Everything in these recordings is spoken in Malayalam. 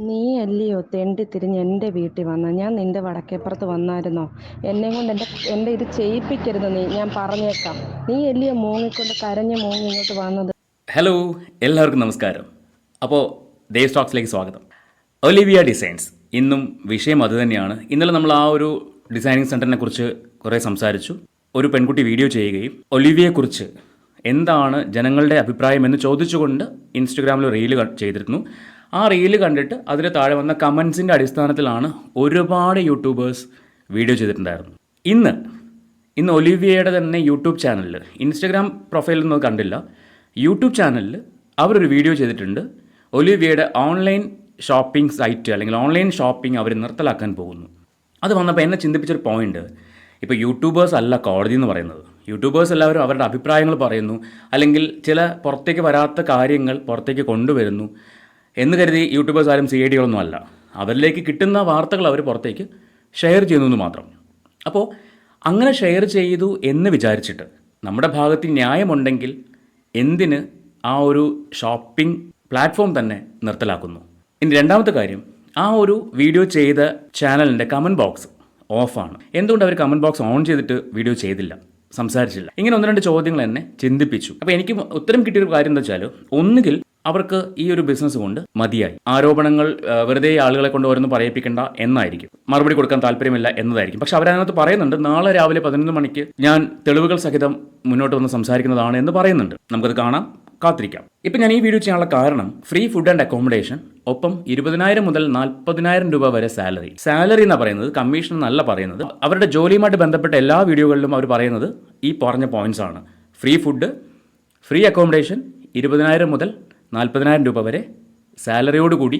നീ അല്ലയോ തെണ്ടി തിരിഞ്ഞ് എന്റെ വീട്ടിൽ വന്ന? ഞാൻ നിന്റെ വടക്കേപ്പുറത്ത് വന്നായിരുന്നോ? എന്നെ കൊണ്ട് എന്റെ എന്റെ ഇത് ചെയ്യിപ്പിക്കരുത് നീ. ഞാൻ പറഞ്ഞേക്കാം. നീ അല്ലയോ മൂങ്ങിക്കൊണ്ട് കരഞ്ഞ് മൂങ്ങി ഇങ്ങോട്ട് വന്നത്? ഹലോ എല്ലാവർക്കും നമസ്കാരം. അപ്പോൾ ദേവ് സ്റ്റോക്സിലേക്ക് സ്വാഗതം. ഒലിവിയ ഡിസൈൻസ് ഇന്നും വിഷയം അതുതന്നെയാണ് ഇന്നലെ നമ്മൾ ആ ഒരു ഡിസൈനിങ് സെന്ററിനെ കുറിച്ച് കുറേ സംസാരിച്ചു. ഒരു പെൺകുട്ടി വീഡിയോ ചെയ്യുകയും ഒലിവിയെക്കുറിച്ച് എന്താണ് ജനങ്ങളുടെ അഭിപ്രായം എന്ന് ചോദിച്ചുകൊണ്ട് ഇൻസ്റ്റഗ്രാമിൽ റീൽ ചെയ്തിരുന്നു. ആ റീൽ കണ്ടിട്ട് അതിൽ താഴെ വന്ന കമൻസിന്റെ അടിസ്ഥാനത്തിലാണ് ഒരുപാട് യൂട്യൂബേഴ്സ് വീഡിയോ ചെയ്തിട്ടുണ്ടായിരുന്നു ഇന്ന് ഇന്ന് ഒലിവിയയുടെ തന്നെ യൂട്യൂബ് ചാനലിൽ ഇൻസ്റ്റഗ്രാം പ്രൊഫൈലിൽ ഒന്നും കണ്ടില്ല. യൂട്യൂബ് ചാനലിൽ അവരൊരു വീഡിയോ ചെയ്തിട്ടുണ്ട്. ഒലിവിയയുടെ ഓൺലൈൻ ഷോപ്പിംഗ് സൈറ്റ് അല്ലെങ്കിൽ ഓൺലൈൻ ഷോപ്പിംഗ് അവർ നിർത്തലാക്കാൻ പോകുന്നു. അത് വന്നപ്പോൾ എന്നെ ചിന്തിപ്പിച്ചൊരു പോയിന്റ് ഇപ്പോൾ യൂട്യൂബേഴ്സ് അല്ല കോടതി എന്ന് പറയുന്നത്. യൂട്യൂബേഴ്സ് എല്ലാവരും അവരുടെ അഭിപ്രായങ്ങൾ പറയുന്നു. അല്ലെങ്കിൽ ചില പുറത്തേക്ക് വരാത്ത കാര്യങ്ങൾ പുറത്തേക്ക് കൊണ്ടുവരുന്നു. എന്ന് കരുതി യൂട്യൂബേഴ്സ് ആരും സി ഐ ഡികളൊന്നും അല്ല. അവരിലേക്ക് കിട്ടുന്ന വാർത്തകൾ അവർ പുറത്തേക്ക് ഷെയർ ചെയ്യുന്നു എന്ന് മാത്രം. അപ്പോൾ അങ്ങനെ ഷെയർ ചെയ്തു എന്ന് വിചാരിച്ചിട്ട് നമ്മുടെ ഭാഗത്ത് ന്യായമുണ്ടെങ്കിൽ എന്തിന് ആ ഒരു ഷോപ്പിംഗ് പ്ലാറ്റ്ഫോം തന്നെ നിർത്തലാക്കുന്നു? ഇനി രണ്ടാമത്തെ കാര്യം ആ ഒരു വീഡിയോ ചെയ്ത ചാനലിന്റെ കമന്റ് ബോക്സ് ഓഫാണ് എന്തുകൊണ്ട് അവർ കമന്റ് ബോക്സ് ഓൺ ചെയ്തിട്ട് വീഡിയോ ചെയ്തില്ല? സംസാരിച്ചില്ല. ഇങ്ങനെ ഒന്ന് രണ്ട് ചോദ്യങ്ങൾ എന്നെ ചിന്തിപ്പിച്ചു. അപ്പോൾ എനിക്ക് ഉത്തരം കിട്ടിയൊരു കാര്യം എന്താ വെച്ചാൽ ഒന്നുകിൽ അവർക്ക് ഈ ഒരു ബിസിനസ് കൊണ്ട് മതിയായി. ആരോപണങ്ങൾ വെറുതെ ആളുകളെ കൊണ്ട് ഓരോന്ന് പറയിപ്പിക്കേണ്ട എന്നായിരിക്കും. മറുപടി കൊടുക്കാൻ താല്പര്യമില്ല എന്നതായിരിക്കും. പക്ഷെ അവരതിനകത്ത് പറയുന്നുണ്ട് നാളെ രാവിലെ പതിനൊന്ന് മണിക്ക് ഞാൻ തെളിവുകൾ സഹിതം മുന്നോട്ട് വന്ന് സംസാരിക്കുന്നതാണ് എന്ന് പറയുന്നുണ്ട്. നമുക്കത് കാണാം കാത്തിരിക്കാം. ഇപ്പം ഞാൻ ഈ വീഡിയോ ചെയ്യാനുള്ള കാരണം ഫ്രീ ഫുഡ് ആൻഡ് അക്കോമഡേഷൻ ഒപ്പം ഇരുപതിനായിരം മുതൽ നാൽപ്പതിനായിരം രൂപ വരെ സാലറി. സാലറി എന്ന് പറയുന്നത് കമ്മീഷൻ എന്നല്ല പറയുന്നത്. അവരുടെ ജോലിയുമായിട്ട് ബന്ധപ്പെട്ട എല്ലാ വീഡിയോകളിലും അവർ പറയുന്നത് ഈ പറഞ്ഞ പോയിന്റ്സ് ആണ്. ഫ്രീ ഫുഡ് ഫ്രീ അക്കോമഡേഷൻ ഇരുപതിനായിരം മുതൽ നാൽപ്പതിനായിരം രൂപ വരെ സാലറിയോടുകൂടി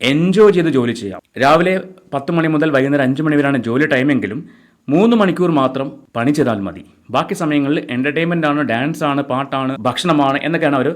എൻജോയ് ചെയ്ത് ജോലി ചെയ്യാം. രാവിലെ പത്ത് മണി മുതൽ വൈകുന്നേരം അഞ്ച് മണി വരെയാണ് ജോലി ടൈമെങ്കിലും മൂന്ന് മണിക്കൂർ മാത്രം പണി ചെയ്താൽ മതി. ബാക്കി സമയങ്ങളിൽ എന്റർടൈൻമെന്റ് ആണ് ഡാൻസ് ആണ് പാട്ടാണ് ഭക്ഷണമാണ് എന്നൊക്കെയാണ് അവർ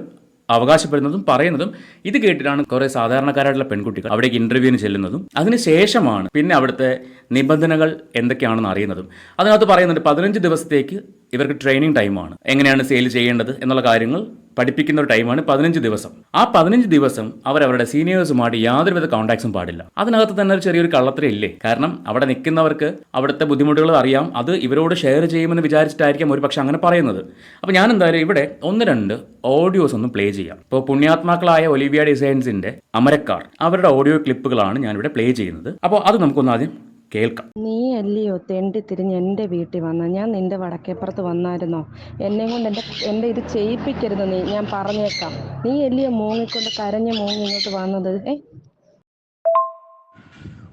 അവകാശപ്പെടുന്നതും പറയുന്നതും ഇത് കേട്ടിട്ടാണ് കുറേ സാധാരണക്കാരായിട്ടുള്ള പെൺകുട്ടികൾ അവിടേക്ക് ഇന്റർവ്യൂവിന് ചെല്ലുന്നതും. അതിനുശേഷമാണ് പിന്നെ അവിടുത്തെ നിബന്ധനകൾ എന്തൊക്കെയാണെന്ന് അറിയുന്നതും. അതിനകത്ത് പറയുന്നുണ്ട് പതിനഞ്ച് ദിവസത്തേക്ക് ഇവർക്ക് ട്രെയിനിങ് ടൈമാണ് എങ്ങനെയാണ് സെയിൽ ചെയ്യേണ്ടത് എന്നുള്ള കാര്യങ്ങൾ പഠിപ്പിക്കുന്ന ഒരു ടൈമാണ് പതിനഞ്ച് ദിവസം. ആ പതിനഞ്ച് ദിവസം അവർ അവരുടെ സീനിയേഴ്സുമായിട്ട് യാതൊരുവിധ കോൺടാക്ട്സും പാടില്ല. അതിനകത്ത് തന്നെ ഒരു ചെറിയൊരു കള്ളത്തര ഇല്ലേ? കാരണം അവിടെ നിൽക്കുന്നവർക്ക് അവിടുത്തെ ബുദ്ധിമുട്ടുകൾ അറിയാം. അത് ഇവരോട് ഷെയർ ചെയ്യുമെന്ന് വിചാരിച്ചിട്ടായിരിക്കാം ഒരു പക്ഷെ അങ്ങനെ പറയുന്നത്. അപ്പോൾ ഞാൻ എന്തായാലും ഇവിടെ ഒന്ന് രണ്ട് ഓഡിയോസ് ഒന്ന് പ്ലേ ചെയ്യാം. ഇപ്പോൾ പുണ്യാത്മാക്കളായ ഒലിവിയ ഡിസൈൻസിന്റെ അമരക്കാർ അവരുടെ ഓഡിയോ ക്ലിപ്പുകളാണ് ഞാനിവിടെ പ്ലേ ചെയ്യുന്നത്. അപ്പോൾ അത് നമുക്കൊന്ന് ആദ്യം കേൾക്കാം. നീ അല്ലയോ തെണ്ടി തിരിഞ്ഞ് എന്റെ വീട്ടിൽ വന്ന? ഞാൻ നിന്റെ വടക്കേപ്പുറത്ത് വന്നായിരുന്നോ? എന്നെ കൊണ്ട് എന്റെ എന്റെ ഇത് ചെയ്യിപ്പിക്കരുത് നീ. ഞാൻ പറഞ്ഞേക്കാം. നീ അല്ലയോ മൂങ്ങിക്കൊണ്ട് കരഞ്ഞ് മൂങ്ങി ഇങ്ങോട്ട് വന്നത്? ഏ?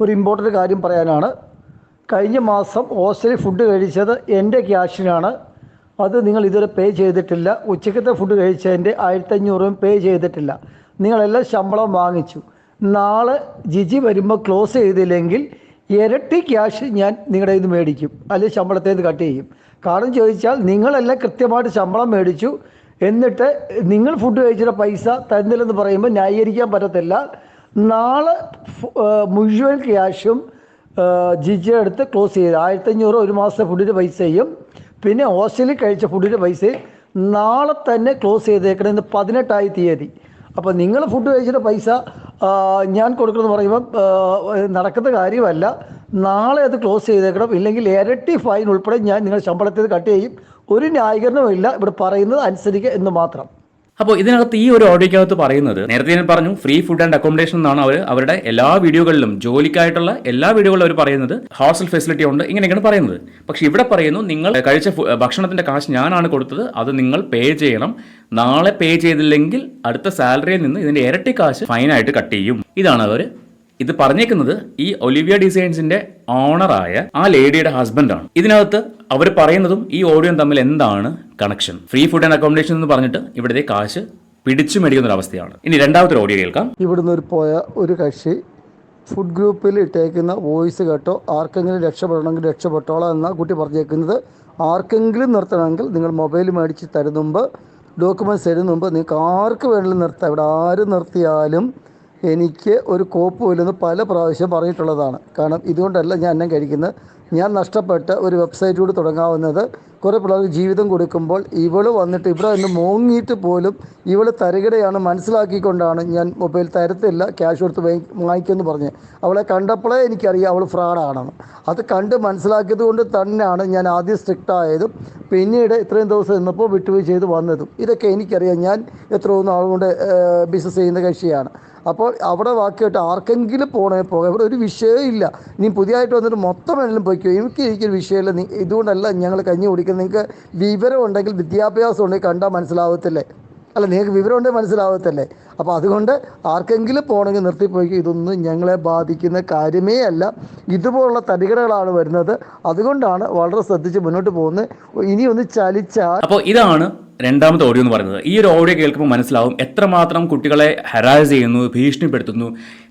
ഒരു ഇമ്പോർട്ടന്റ് കാര്യം പറയാനാണ്. കഴിഞ്ഞ മാസം ഹോസ്റ്റലിൽ ഫുഡ് കഴിച്ചത് എന്റെ ക്യാഷിനാണ് അത് നിങ്ങൾ ഇതുവരെ പേ ചെയ്തിട്ടില്ല. ഉച്ചക്കത്തെ ഫുഡ് കഴിച്ചതിന്റെ ആയിരത്തഞ്ഞൂറ് പേ ചെയ്തിട്ടില്ല. നിങ്ങളെല്ലാം ശമ്പളം വാങ്ങിച്ചു. നാളെ ജിജി വരുമ്പോൾ ക്ലോസ് ചെയ്തില്ലെങ്കിൽ ഇരട്ടി ക്യാഷ് ഞാൻ നിങ്ങളുടെ ഇത് മേടിക്കും. അല്ലെങ്കിൽ ശമ്പളത്തിൽ നിന്ന് കട്ട് ചെയ്യും. കാരണം ചോദിച്ചാൽ നിങ്ങളെല്ലാം കൃത്യമായിട്ട് ശമ്പളം മേടിച്ചു. എന്നിട്ട് നിങ്ങൾ ഫുഡ് കഴിച്ചിട്ട് പൈസ തരുന്നില്ലെന്ന് പറയുമ്പോൾ ന്യായീകരിക്കാൻ പറ്റത്തില്ല. നാളെ മുഴുവൻ ക്യാഷും ജിജി എടുത്ത് ക്ലോസ് ചെയ്ത്. ആയിരത്തഞ്ഞൂറ് ഒരു മാസത്തെ ഫുഡിന്റെ പൈസയും പിന്നെ ഹോസ്റ്റലിൽ കഴിച്ച ഫുഡിന്റെ പൈസയും നാളെ തന്നെ ക്ലോസ് ചെയ്തേക്കണം. ഇന്ന് പതിനെട്ടായി തീയതി. അപ്പോൾ നിങ്ങൾ ഫുഡ് കഴിച്ചിട്ട് പൈസ ഞാൻ കൊടുക്കണമെന്ന് പറയുമ്പോൾ നടക്കുന്ന കാര്യമല്ല. നാളെ അത് ക്ലോസ് ചെയ്തേക്കണം. ഇല്ലെങ്കിൽ ഇരട്ടി ഫൈൻ ഉൾപ്പെടെ ഞാൻ നിങ്ങളുടെ ശമ്പളത്തിൽ കട്ട് ചെയ്യും. ഒരു ന്യായീകരണവും ഇല്ല ഇവിടെ പറയുന്നത് അനുസരിക്കുക എന്ന് മാത്രം. അപ്പോൾ ഇതിനകത്ത് ഈ ഒരു ഓഡിയോക്കകത്ത് പറയുന്നത് നേരത്തെ ഞാൻ പറഞ്ഞു ഫ്രീ ഫുഡ് ആൻഡ് അക്കോമഡേഷൻ എന്നാണ് അവർ അവരുടെ എല്ലാ വീഡിയോകളിലും ജോലിക്കായിട്ടുള്ള എല്ലാ വീഡിയോകളിലും അവർ പറയുന്നത്. ഹോസ്റ്റൽ ഫെസിലിറ്റി ഉണ്ട് ഇങ്ങനെയൊക്കെയാണ് പറയുന്നത്. പക്ഷേ ഇവിടെ പറയുന്നു നിങ്ങൾ കഴിച്ച ഭക്ഷണത്തിന്റെ കാശ് ഞാനാണ് കൊടുത്തത് അത് നിങ്ങൾ പേ ചെയ്യണം. നാളെ പേ ചെയ്തില്ലെങ്കിൽ അടുത്ത സാലറിയിൽ നിന്ന് ഇതിന്റെ ഇരട്ടി കാശ് ഫൈനായിട്ട് കട്ട് ചെയ്യും. ഇതാണ് അവർ ഇത് പറഞ്ഞേക്കുന്നത് ഈ ഒലിവിയ ഡിസൈൻസിന്റെ ഓണറായ ആ ലേഡിയുടെ ഹസ്ബൻഡാണ്. ഇതിനകത്ത് അവർ പറയുന്നതും ഈ ഓഡിയോയും തമ്മിൽ എന്താണ് connection? Free food and accommodation എന്ന് പറഞ്ഞിട്ട് ഇവിടുത്തെ കാശ് പിടിച്ചു മേടിക്കുന്ന ഒരു അവസ്ഥയാണ്. ഇനി രണ്ടാമത്തെ ഓഡിയോ കേൾക്കാം. ഇവിടുന്ന് ഒരു പോയ ഒരു കക്ഷി ഫുഡ് ഗ്രൂപ്പിൽ ഇട്ടേക്കുന്ന വോയിസ് കേട്ടോ ആർക്കെങ്കിലും രക്ഷപ്പെടണമെങ്കിൽ രക്ഷപ്പെട്ടോളാം എന്നാ കുട്ടി പറഞ്ഞേക്കുന്നത്. ആർക്കെങ്കിലും നിർത്തണമെങ്കിൽ നിങ്ങൾ മൊബൈൽ മേടിച്ച് തരുന്നുമ്പ് ഡോക്യുമെന്റ്സ് ഡോക്യുമെന്റ്സ് തരുന്ന നിങ്ങൾക്ക് ആർക്ക് വേണമെങ്കിലും നിർത്താം. ഇവിടെ ആര് നിർത്തിയാലും എനിക്ക് ഒരു കോപ്പ് ഇല്ലെന്ന് പല പ്രാവശ്യം പറഞ്ഞിട്ടുള്ളതാണ്. കാരണം ഇതുകൊണ്ടല്ല ഞാൻ അന്നം കഴിക്കുന്നത്. ഞാൻ നഷ്ടപ്പെട്ട ഒരു വെബ്സൈറ്റ് കൂടി തുടങ്ങാവുന്നത് കുറേ പിള്ളേർക്ക് ജീവിതം കൊടുക്കുമ്പോൾ ഇവൾ വന്നിട്ട് ഇവിടെ നിന്ന് മോങ്ങിയിട്ട് പോലും ഇവൾ തരകിടയാണ് മനസ്സിലാക്കിക്കൊണ്ടാണ് ഞാൻ മൊബൈൽ തരത്തില്ല ക്യാഷ് കൊടുത്ത് വാങ്ങി വാങ്ങിക്കുമെന്ന് പറഞ്ഞ്. അവളെ കണ്ടപ്പോഴേ എനിക്കറിയാം അവൾ ഫ്രോഡാണെന്ന് അത് കണ്ട് മനസ്സിലാക്കിയത് കൊണ്ട് തന്നെയാണ് ഞാൻ ആദ്യം സ്ട്രിക്റ്റ് ആയതും പിന്നീട് ഇത്രയും ദിവസം നിന്നപ്പോൾ വിട്ടുവീഴ്ച ചെയ്ത് വന്നതും. ഇതൊക്കെ എനിക്കറിയാം. ഞാൻ എത്രയോ നാളുകൊണ്ട് ബിസിനസ് ചെയ്യുന്ന കക്ഷിയാണ്. അപ്പോൾ അവിടെ വാക്കിയിട്ട് ആർക്കെങ്കിലും പോകണേ പോകാം. ഇവിടെ ഒരു വിഷയമില്ല നീ പുതിയതായിട്ട് വന്നിട്ട് മൊത്തം എല്ലാം പോയിക്കോ. എനിക്ക് എനിക്കൊരു വിഷയമില്ല. നീ ഇതുകൊണ്ടല്ല ഞങ്ങൾ കഞ്ഞി കുടിക്കുന്നത്. നിങ്ങൾക്ക് വിവരം ഉണ്ടെങ്കിൽ വിദ്യാഭ്യാസം ഉണ്ടെങ്കിൽ കണ്ടാൽ മനസ്സിലാവത്തില്ലേ? അല്ല നിങ്ങൾക്ക് വിവരം ഉണ്ടെങ്കിൽ മനസ്സിലാവത്തല്ലേ? അപ്പോൾ അതുകൊണ്ട് ആർക്കെങ്കിലും പോകണമെങ്കിൽ നിർത്തിപ്പോയി ഇതൊന്നും ഞങ്ങളെ ബാധിക്കുന്ന കാര്യമേ അല്ല. ഇതുപോലുള്ള തടികടകളാണ് വരുന്നത്. അതുകൊണ്ടാണ് വളരെ ശ്രദ്ധിച്ച് മുന്നോട്ട് പോകുന്നത്. ഇനി ഒന്ന് ചലിച്ചാൽ അപ്പോൾ ഇതാണ് രണ്ടാമത്തെ ഓഡിയോ എന്ന് പറയുന്നത്. ഈ ഒരു ഓഡിയോ കേൾക്കുമ്പോൾ മനസ്സിലാവും എത്രമാത്രം കുട്ടികളെ ഹരാസ് ചെയ്യുന്നു ഭീഷണിപ്പെടുത്തുന്നു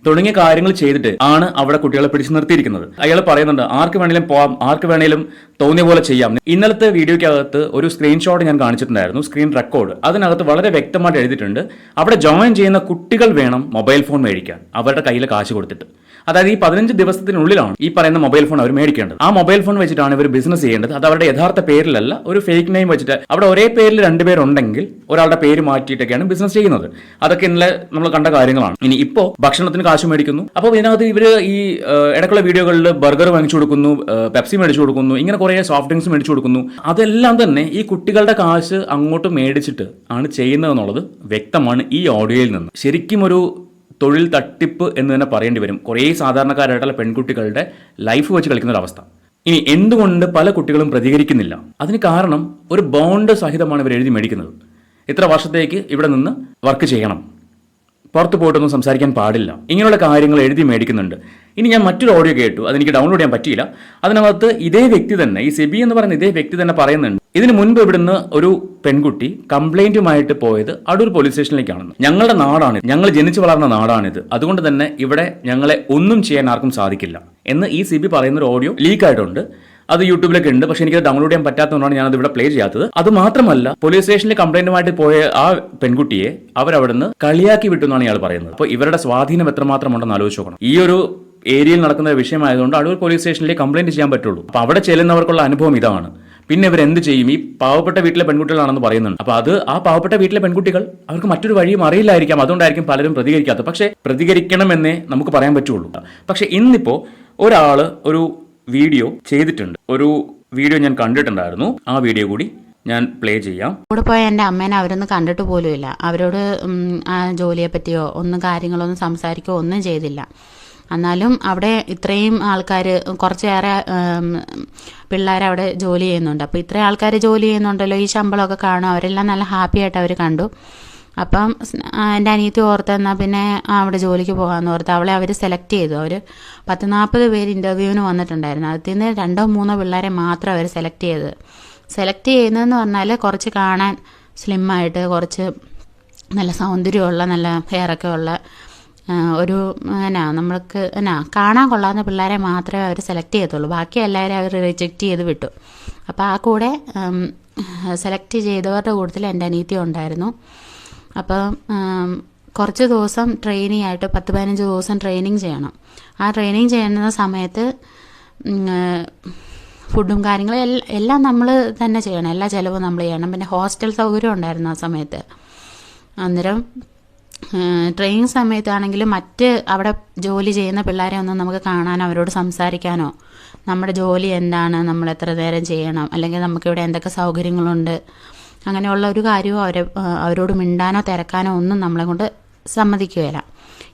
തുടങ്ങിയ കാര്യങ്ങൾ ചെയ്തിട്ട് ആണ് അവിടെ കുട്ടികളെ പിടിച്ചു നിർത്തിയിരിക്കുന്നത്. അയാൾ പറയുന്നുണ്ട് ആർക്ക് വേണേലും പോവാം ആർക്ക് വേണേലും തോന്നിയ പോലെ ചെയ്യാം. ഇന്നലത്തെ വീഡിയോയ്ക്കകത്ത് ഒരു സ്ക്രീൻഷോട്ട് ഞാൻ കാണിച്ചിട്ടുണ്ടായിരുന്നു സ്ക്രീൻ റെക്കോർഡ് അതിനകത്ത് വളരെ വ്യക്തമായിട്ട് എഴുതിയിട്ടുണ്ട്. അവിടെ ജോയിൻ ചെയ്യുന്ന കുട്ടികൾ വേണം മൊബൈൽ ഫോൺ മേടിക്കാൻ അവരുടെ കയ്യിൽ കാശ് കൊടുത്തിട്ട്. അതായത് ഈ പതിനഞ്ച് ദിവസത്തിനുള്ളിലാണ് ഈ പറയുന്ന മൊബൈൽ ഫോൺ അവർ മേടിക്കേണ്ടത്. ആ മൊബൈൽ ഫോൺ വെച്ചിട്ടാണ് ഇവർ ബിസിനസ് ചെയ്യേണ്ടത്. അത് അവരുടെ യഥാർത്ഥ പേരിലല്ല ഒരു ഫേക്ക് നെയിം വെച്ചിട്ട്. അവിടെ ഒരേ പേരിൽ രണ്ടുപേരുണ്ടെങ്കിൽ ഒരാളുടെ പേര് മാറ്റിയിട്ടൊക്കെയാണ് ബിസിനസ് ചെയ്യുന്നത്. അതൊക്കെ ഇന്നലെ നമ്മൾ കണ്ട കാര്യങ്ങളാണ്. ഇനി ഇപ്പോൾ ഭക്ഷണത്തിന് കാശ് മേടിക്കുന്നു. അപ്പോൾ ഇതിനകത്ത് ഇവർ ഈ ഇടയ്ക്കുള്ള വീഡിയോകളിൽ ബർഗർ വാങ്ങിച്ചു കൊടുക്കുന്നു പെപ്സി മേടിച്ചു കൊടുക്കുന്നു ഇങ്ങനെ കുറേ സോഫ്റ്റ് ഡ്രിങ്ക്സ് മേടിച്ചു കൊടുക്കുന്നു. അതെല്ലാം തന്നെ ഈ കുട്ടികളുടെ കാശ് അങ്ങോട്ട് മേടിച്ചിട്ട് ആണ് ചെയ്യുന്നതെന്നുള്ളത് വ്യക്തമാണ് ഈ ഓഡിയോയിൽ നിന്ന്. ശരിക്കും ഒരു തൊഴിൽ തട്ടിപ്പ് എന്ന് തന്നെ പറയേണ്ടി വരും. കുറേ സാധാരണക്കാരായിട്ടുള്ള പെൺകുട്ടികളുടെ ലൈഫ് വെച്ച് കളിക്കുന്ന ഒരു അവസ്ഥ. ഇനി എന്തുകൊണ്ട് പല കുട്ടികളും പ്രതികരിക്കുന്നില്ല? അതിന് കാരണം ഒരു ബോണ്ട് സഹിതമാണ് ഇവർ എഴുതി മേടിക്കുന്നത്. ഇത്ര വർഷത്തേക്ക് ഇവിടെ നിന്ന് വർക്ക് ചെയ്യണം. പുറത്ത് പോയിട്ടൊന്നും സംസാരിക്കാൻ പാടില്ല. ഇങ്ങനെയുള്ള കാര്യങ്ങൾ എഴുതി മേടിക്കുന്നുണ്ട്. ഇനി ഞാൻ മറ്റൊരു ഓഡിയോ കേട്ടു. അതെനിക്ക് ഡൗൺലോഡ് ചെയ്യാൻ പറ്റിയില്ല. അതിനകത്ത് ഇതേ വ്യക്തി തന്നെ ഈ സെബി എന്ന് പറയുന്ന ഇതേ വ്യക്തി തന്നെ പറയുന്നുണ്ട്. ഇതിന് മുൻപ് ഇവിടുന്ന് ഒരു പെൺകുട്ടി കംപ്ലൈന്റുമായിട്ട് പോയത് അടൂർ പോലീസ് സ്റ്റേഷനിലേക്കാണ് ഞങ്ങളുടെ നാടാണ് ഞങ്ങൾ ജനിച്ചു വളർന്ന നാടാണിത് അതുകൊണ്ട് തന്നെ ഇവിടെ ഞങ്ങളെ ഒന്നും ചെയ്യാൻ ആർക്കും സാധിക്കില്ല. എന്ന് ഈ സിബി പറയുന്ന ഒരു ഓഡിയോ ലീക്ക് ആയിട്ടുണ്ട്. അത് യൂട്യൂബിലൊക്കെ ഉണ്ട്. പക്ഷെ എനിക്ക് ഡൗൺലോഡ് ചെയ്യാൻ പറ്റാത്തതുകൊണ്ടാണ് ഞാനത് ഇവിടെ പ്ലേ ചെയ്യാത്തത്. അത് മാത്രമല്ല പോലീസ് സ്റ്റേഷനിൽ കംപ്ലൈന്റുമായിട്ട് പോയ ആ പെൺകുട്ടിയെ അവരവിടുന്ന് കളിയാക്കി വിട്ടു എന്നാണ് ഇയാൾ പറയുന്നത്. അപ്പോൾ ഇവരുടെ സ്വാധീനം എത്രമാത്രം ഉണ്ടെന്ന് ആലോചിച്ച് നോക്കണം. ഈ ഒരു ഏരിയയിൽ നടക്കുന്ന വിഷയമായതുകൊണ്ട് അടൂർ പോലീസ് സ്റ്റേഷനിലേക്ക് കംപ്ലൈന്റ് ചെയ്യാൻ പറ്റുള്ളൂ. അപ്പോൾ അവിടെ ചെല്ലുന്നവർക്കുള്ള അനുഭവം ഇതാണ്. പിന്നെ ഇവർ എന്ത് ചെയ്യും? ഈ പാവപ്പെട്ട വീട്ടിലെ പെൺകുട്ടികളാണെന്ന് പറയുന്നുണ്ട്. അപ്പോൾ അത് ആ പാവപ്പെട്ട വീട്ടിലെ പെൺകുട്ടികൾ അവർക്ക് മറ്റൊരു വഴിയും അറിയില്ലായിരിക്കാം. അതുകൊണ്ടായിരിക്കും പലരും പ്രതികരിക്കാത്തത്. പക്ഷേ പ്രതികരിക്കണമെന്നേ നമുക്ക് പറയാൻ പറ്റുള്ളൂ. പക്ഷേ ഇന്നിപ്പോ ഒരാൾ ഒരു വീഡിയോ ചെയ്തിട്ടുണ്ട്. ഒരു വീഡിയോ ഞാൻ കണ്ടിട്ടുണ്ടായിരുന്നു. ആ വീഡിയോ കൂടി ഞാൻ പ്ലേ ചെയ്യാം. കൂടെ പോയ എന്റെ അമ്മേനെ അവരൊന്നും കണ്ടിട്ട് പോലുമില്ല. അവരോട് ആ ജോലിയെ പറ്റിയോ ഒന്നും കാര്യങ്ങളൊന്നും സംസാരിക്കോ ഒന്നും ചെയ്തില്ല. എന്നാലും അവിടെ ഇത്രയും ആൾക്കാർ കുറച്ചേറെ പിള്ളേർ അവിടെ ജോലി ചെയ്യുന്നുണ്ട്. അപ്പോൾ ഇത്രയും ആൾക്കാർ ജോലി ചെയ്യുന്നുണ്ടല്ലോ ഈ ശമ്പളമൊക്കെ കാണും. അവരെല്ലാം നല്ല ഹാപ്പി ആയിട്ട് അവർ കണ്ടു. അപ്പം എന്റെ അനിയത്തി ഓർത്ത് എന്നാൽ പിന്നെ അവിടെ ജോലിക്ക് പോകാമെന്ന് ഓർത്ത് അവളെ അവർ സെലക്ട് ചെയ്തു. അവർ പത്ത് നാൽപ്പത് പേര് ഇന്റർവ്യൂവിന് വന്നിട്ടുണ്ടായിരുന്നു. അതിൽ നിന്ന് രണ്ടോ മൂന്നോ പിള്ളേരെ മാത്രം അവർ സെലക്ട് ചെയ്തത്. സെലക്ട് ചെയ്യുന്നതെന്ന് പറഞ്ഞാൽ കുറച്ച് കാണാൻ സ്ലിമ്മായിട്ട് കുറച്ച് നല്ല സൗന്ദര്യമുള്ള നല്ല ഹെയറൊക്കെ ഉള്ള ഒരു എന്നാ നമ്മൾക്ക് എന്നാ കാണാൻ കൊള്ളാവുന്ന പിള്ളേരെ മാത്രമേ അവർ സെലക്ട് ചെയ്യത്തുള്ളൂ. ബാക്കി എല്ലാവരും അവർ റിജക്റ്റ് ചെയ്ത് വിട്ടു. അപ്പോൾ ആ കൂടെ സെലക്ട് ചെയ്തവരുടെ കൂട്ടത്തിൽ എന്റെ അനീത്തി ഉണ്ടായിരുന്നു. അപ്പം കുറച്ച് ദിവസം ട്രെയിനിങ് ആയിട്ട് പത്ത് പതിനഞ്ച് ദിവസം ട്രെയിനിങ് ചെയ്യണം. ആ ട്രെയിനിങ് ചെയ്യുന്ന സമയത്ത് ഫുഡും കാര്യങ്ങളും എല്ലാം നമ്മൾ തന്നെ ചെയ്യണം. എല്ലാ ചിലവും നമ്മൾ ചെയ്യണം. പിന്നെ ഹോസ്റ്റൽ സൗകര്യം ഉണ്ടായിരുന്നു ആ സമയത്ത്. അന്നേരം ട്രെയിനിങ് സമയത്താണെങ്കിലും മറ്റ് അവിടെ ജോലി ചെയ്യുന്ന പിള്ളേരെ ഒന്നും നമുക്ക് കാണാനോ അവരോട് സംസാരിക്കാനോ നമ്മുടെ ജോലി എന്താണ് നമ്മൾ എത്ര നേരം ചെയ്യണം അല്ലെങ്കിൽ നമുക്കിവിടെ എന്തൊക്കെ സൗകര്യങ്ങളുണ്ട് അങ്ങനെയുള്ള ഒരു കാര്യവും അവരെ അവരോട് മിണ്ടാനോ തിരക്കാനോ ഒന്നും നമ്മളെ കൊണ്ട് സമ്മതിക്കുകയില്ല.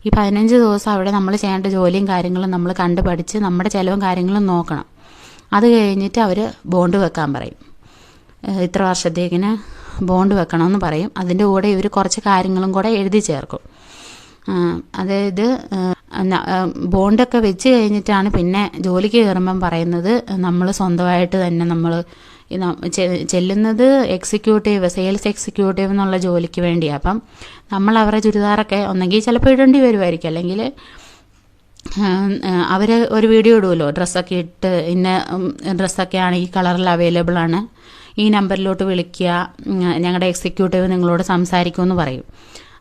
ഈ പതിനഞ്ച് ദിവസം അവിടെ നമ്മൾ ചെയ്യേണ്ട ജോലിയും കാര്യങ്ങളും നമ്മൾ കണ്ടുപഠിച്ച് നമ്മുടെ ചിലവും കാര്യങ്ങളും നോക്കണം. അത് കഴിഞ്ഞിട്ട് അവർ ബോണ്ട് വെക്കാൻ പറയും. ഇത്ര വർഷത്തേക്കിന് ബോണ്ട് വെക്കണമെന്ന് പറയും. അതിന്റെ കൂടെ ഇവർ കുറച്ച് കാര്യങ്ങളും കൂടെ എഴുതി ചേർക്കും. അതായത് ബോണ്ടൊക്കെ വെച്ച് കഴിഞ്ഞിട്ടാണ് പിന്നെ ജോലിക്ക് കയറുമ്പം പറയുന്നത് നമ്മൾ സ്വന്തമായിട്ട് തന്നെ നമ്മൾ ചെല്ലുന്നത് എക്സിക്യൂട്ടീവ് സെയിൽസ് എക്സിക്യൂട്ടീവ് എന്നുള്ള ജോലിക്ക് വേണ്ടിയാണ് അപ്പം നമ്മൾ അവരുടെ ചുരിദാറൊക്കെ ഒന്നെങ്കിൽ ചിലപ്പോൾ ഇടേണ്ടി വരുമായിരിക്കും അല്ലെങ്കിൽ അവർ ഒരു വീഡിയോ ഇടുമല്ലോ ഡ്രസ്സൊക്കെ ഇട്ട് ഇന്ന ഡ്രസ്സൊക്കെയാണ് ഈ കളറിൽ അവൈലബിൾ ആണ്. ഈ നമ്പറിലോട്ട് വിളിക്കുക. ഞങ്ങളുടെ എക്സിക്യൂട്ടീവ് നിങ്ങളോട് സംസാരിക്കുമെന്ന് പറയും.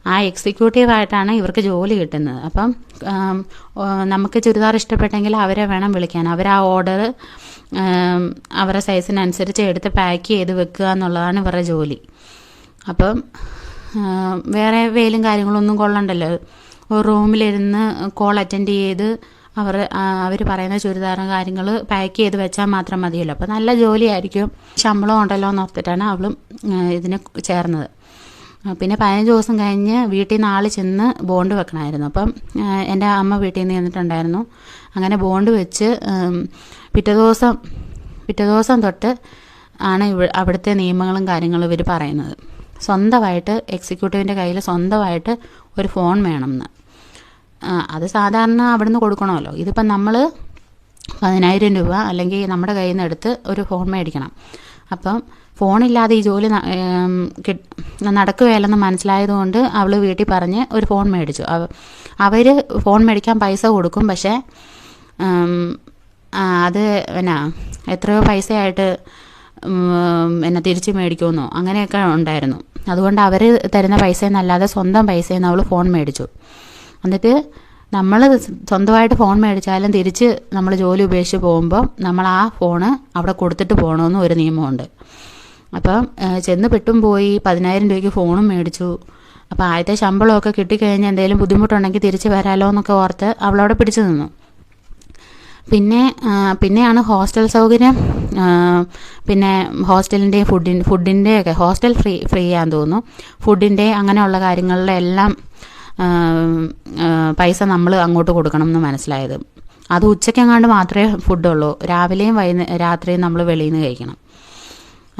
ആ എക്സിക്യൂട്ടീവായിട്ടാണ് ഇവർക്ക് ജോലി കിട്ടുന്നത്. അപ്പം നമുക്ക് ചുരിദാർ ഇഷ്ടപ്പെട്ടെങ്കിൽ അവരെ വേണം വിളിക്കാൻ. അവർ ആ ഓർഡർ അവരുടെ സൈസിനനുസരിച്ച് എടുത്ത് പാക്ക് ചെയ്ത് വെക്കുക എന്നുള്ളതാണ് ഇവരുടെ ജോലി. അപ്പം വേറെ വെയിലും കാര്യങ്ങളൊന്നും കൊള്ളണ്ടല്ലോ. ഒരു റൂമിലിരുന്ന് കോൾ അറ്റൻഡ് ചെയ്ത് അവർ അവർ പറയുന്ന ചുരിദാറും കാര്യങ്ങൾ പാക്ക് ചെയ്ത് വെച്ചാൽ മാത്രം മതിയല്ലോ. അപ്പോൾ നല്ല ജോലിയായിരിക്കും. ശമ്പളം ഉണ്ടല്ലോ എന്ന് ഓർത്തിട്ടാണ് അവളും ഇതിനെ ചേർന്നത്. പിന്നെ പതിനഞ്ച് ദിവസം കഴിഞ്ഞ് വീട്ടിൽ നിന്ന് ആൾ ചെന്ന് ബോണ്ട് വെക്കണമായിരുന്നു. അപ്പം എന്റെ അമ്മ വീട്ടിൽ നിന്ന് ചെന്നിട്ടുണ്ടായിരുന്നു. അങ്ങനെ ബോണ്ട് വെച്ച് പിറ്റേ ദിവസം പിറ്റേ ദിവസം തൊട്ട് ആണ് ഇവ അവിടുത്തെ നിയമങ്ങളും കാര്യങ്ങളും ഇവർ പറയുന്നത്. സ്വന്തമായിട്ട് എക്സിക്യൂട്ടീവിന്റെ കയ്യിൽ സ്വന്തമായിട്ട് ഒരു ഫോൺ വേണമെന്ന്. അത് സാധാരണ അവിടുന്ന് കൊടുക്കണമല്ലോ. ഇതിപ്പം നമ്മൾ പതിനായിരം രൂപ അല്ലെങ്കിൽ നമ്മുടെ കയ്യിൽ നിന്ന് എടുത്ത് ഒരു ഫോൺ മേടിക്കണം. അപ്പം ഫോണില്ലാതെ ഈ ജോലി നടക്കുകയല്ലെന്ന് മനസ്സിലായതുകൊണ്ട് അവൾ വീട്ടിൽ പറഞ്ഞ് ഒരു ഫോൺ മേടിച്ചു. അവർ ഫോൺ മേടിക്കാൻ പൈസ കൊടുക്കും പക്ഷേ അത് എന്നാ എത്രയോ പൈസയായിട്ട് എന്നെ തിരിച്ച് മേടിക്കുമെന്നോ അങ്ങനെയൊക്കെ ഉണ്ടായിരുന്നു. അതുകൊണ്ട് അവർ തരുന്ന പൈസയെന്നല്ലാതെ സ്വന്തം പൈസയെന്ന് അവൾ ഫോൺ മേടിച്ചു. എന്നിട്ട് നമ്മൾ സ്വന്തമായിട്ട് ഫോൺ മേടിച്ചാലും തിരിച്ച് നമ്മൾ ജോലി ഉപേക്ഷിച്ച് പോകുമ്പോൾ നമ്മൾ ആ ഫോണ് അവിടെ കൊടുത്തിട്ട് പോകണമെന്ന് ഒരു നിയമമുണ്ട്. അപ്പം ചെന്ന് പെട്ടും പോയി പതിനായിരം രൂപയ്ക്ക് ഫോണും മേടിച്ചു. അപ്പോൾ ആദ്യത്തെ ശമ്പളമൊക്കെ കിട്ടിക്കഴിഞ്ഞ് എന്തെങ്കിലും ബുദ്ധിമുട്ടുണ്ടെങ്കിൽ തിരിച്ച് വരാലോ എന്നൊക്കെ ഓർത്ത് അവളവിടെ പിടിച്ചു നിന്നു. പിന്നെ പിന്നെയാണ് ഹോസ്റ്റൽ സൗകര്യം. പിന്നെ ഹോസ്റ്റലിന്റെയും ഫുഡിൻ ഫുഡിന്റെയൊക്കെ ഹോസ്റ്റൽ ഫ്രീ ഫ്രീ ആണെന്ന് തോന്നുന്നു. ഫുഡിന്റെ അങ്ങനെയുള്ള കാര്യങ്ങളുടെ എല്ലാം പൈസ നമ്മൾ അങ്ങോട്ട് കൊടുക്കണം എന്ന് മനസ്സിലായത്. അത് ഉച്ചയ്ക്കെങ്ങാണ്ട് മാത്രമേ ഫുഡുള്ളൂ. രാവിലെയും വൈകുന്നേരം രാത്രിയും നമ്മൾ വെളിയിൽ നിന്ന് കഴിക്കണം.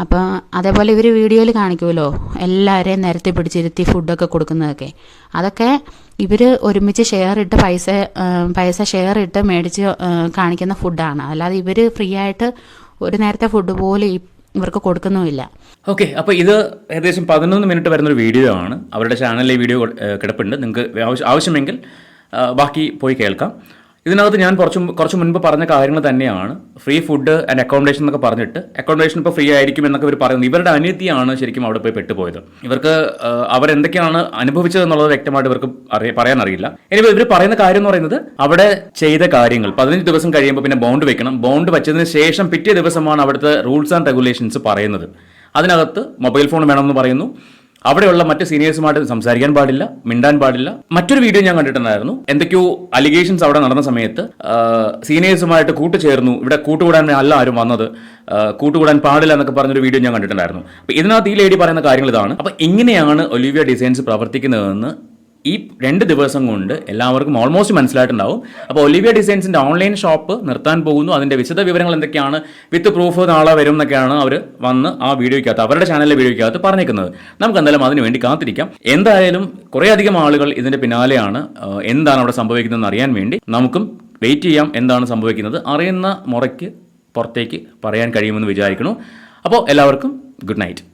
അപ്പോൾ അതേപോലെ ഇവർ വീഡിയോയിൽ കാണിക്കുമല്ലോ എല്ലാവരെയും നിരത്തി പിടിച്ചിരുത്തി ഫുഡൊക്കെ കൊടുക്കുന്നതൊക്കെ. അതൊക്കെ ഇവർ ഒരുമിച്ച് ഷെയർ ഇട്ട് പൈസ പൈസ ഷെയർ ഇട്ട് മേടിച്ച് കാണിക്കുന്ന ഫുഡാണ് അല്ലാതെ ഇവർ ഫ്രീ ആയിട്ട് ഒരു നേരത്തെ ഫുഡ് പോലും ഇവർക്ക് കൊടുക്കുന്നുമില്ല. ഓക്കെ അപ്പോൾ ഇത് ഏകദേശം പതിനൊന്ന് മിനിറ്റ് വരുന്നൊരു വീഡിയോ ആണ്. അവരുടെ ചാനലിൽ ഈ വീഡിയോ കിടപ്പുണ്ട്. നിങ്ങൾക്ക് ആവശ്യമെങ്കിൽ ബാക്കി പോയി കേൾക്കാം. ഇതിനകത്ത് ഞാൻ കുറച്ച് കുറച്ച് മുൻപ് പറഞ്ഞ കാര്യങ്ങൾ തന്നെയാണ്. ഫ്രീ ഫുഡ് ആൻഡ് അക്കോമഡേഷൻ എന്നൊക്കെ പറഞ്ഞിട്ട് അക്കോമഡേഷൻ ഇപ്പോൾ ഫ്രീ ആയിരിക്കും എന്നൊക്കെ ഇവർ പറയുന്നത്. ഇവരുടെ അനിയത്തിയാണ് ശരിക്കും അവിടെ പോയി പെട്ടുപോയത്. ഇവർക്ക് അവരെന്തൊക്കെയാണ് അനുഭവിച്ചത് എന്നുള്ളത് വ്യക്തമായിട്ട് ഇവർക്ക് അറിയ പറയാൻ അറിയില്ല. ഇനി ഇവർ പറയുന്ന കാര്യം എന്ന് പറയുന്നത് അവിടെ ചെയ്ത കാര്യങ്ങൾ പതിനഞ്ച് ദിവസം കഴിയുമ്പോൾ പിന്നെ ബോണ്ട് വെക്കണം. ബോണ്ട് വെച്ചതിന് ശേഷം പിറ്റേ ദിവസമാണ് അവിടുത്തെ റൂൾസ് ആൻഡ് റെഗുലേഷൻസ് പറയുന്നത്. അതിനകത്ത് മൊബൈൽ ഫോൺ വേണമെന്ന് പറയുന്നു. അവിടെയുള്ള മറ്റ് സീനിയേഴ്സുമായിട്ട് സംസാരിക്കാൻ പാടില്ല മിണ്ടാൻ പാടില്ല. മറ്റൊരു വീഡിയോ ഞാൻ കണ്ടിട്ടുണ്ടായിരുന്നു. എന്തൊക്കെയോ അലിഗേഷൻസ് അവിടെ നടന്ന സമയത്ത് സീനിയേഴ്സുമായിട്ട് കൂട്ടുചേർന്നു. ഇവിടെ കൂട്ടുകൂടാൻ അല്ല ആരും വന്നത്. കൂട്ടുകൂടാൻ പാടില്ല എന്നൊക്കെ പറഞ്ഞൊരു വീഡിയോ ഞാൻ കണ്ടിട്ടുണ്ടായിരുന്നു. അപ്പൊ ഇതിനകത്ത് ഈ ലേഡി പറയുന്ന കാര്യങ്ങൾ ഇതാണ്. അപ്പൊ ഇങ്ങനെയാണ് ഒലിവിയ ഡിസൈൻസ് പ്രവർത്തിക്കുന്നതെന്ന് ഈ രണ്ട് ദിവസം കൊണ്ട് എല്ലാവർക്കും ഓൾമോസ്റ്റ് മനസ്സിലായിട്ടുണ്ടാവും. അപ്പോൾ ഒലിവിയ ഡിസൈൻസിന്റെ ഓൺലൈൻ ഷോപ്പ് നിർത്താൻ പോകുന്നു. അതിന്റെ വിശദ വിവരങ്ങൾ എന്തൊക്കെയാണ്? വിത്ത് പ്രൂഫ് നാളെ വരും എന്നൊക്കെയാണ് അവർ വന്ന് ആ വീഡിയോയ്ക്കകത്ത് അവരുടെ ചാനലിലെ വീഡിയോയ്ക്കകത്ത് പറഞ്ഞേക്കുന്നത് നമുക്ക് എന്തായാലും അതിന് വേണ്ടി കാത്തിരിക്കാം. എന്തായാലും കുറേയധികം ആളുകൾ ഇതിന്റെ പിന്നാലെയാണ്. എന്താണ് അവിടെ സംഭവിക്കുന്നതെന്ന് അറിയാൻ വേണ്ടി നമുക്കും വെയിറ്റ് ചെയ്യാം എന്താണ് സംഭവിക്കുന്നത്. അറിയുന്ന മുറയ്ക്ക് പുറത്തേക്ക് പറയാൻ കഴിയുമെന്ന് വിചാരിക്കുന്നു. അപ്പോൾ എല്ലാവർക്കും ഗുഡ് നൈറ്റ്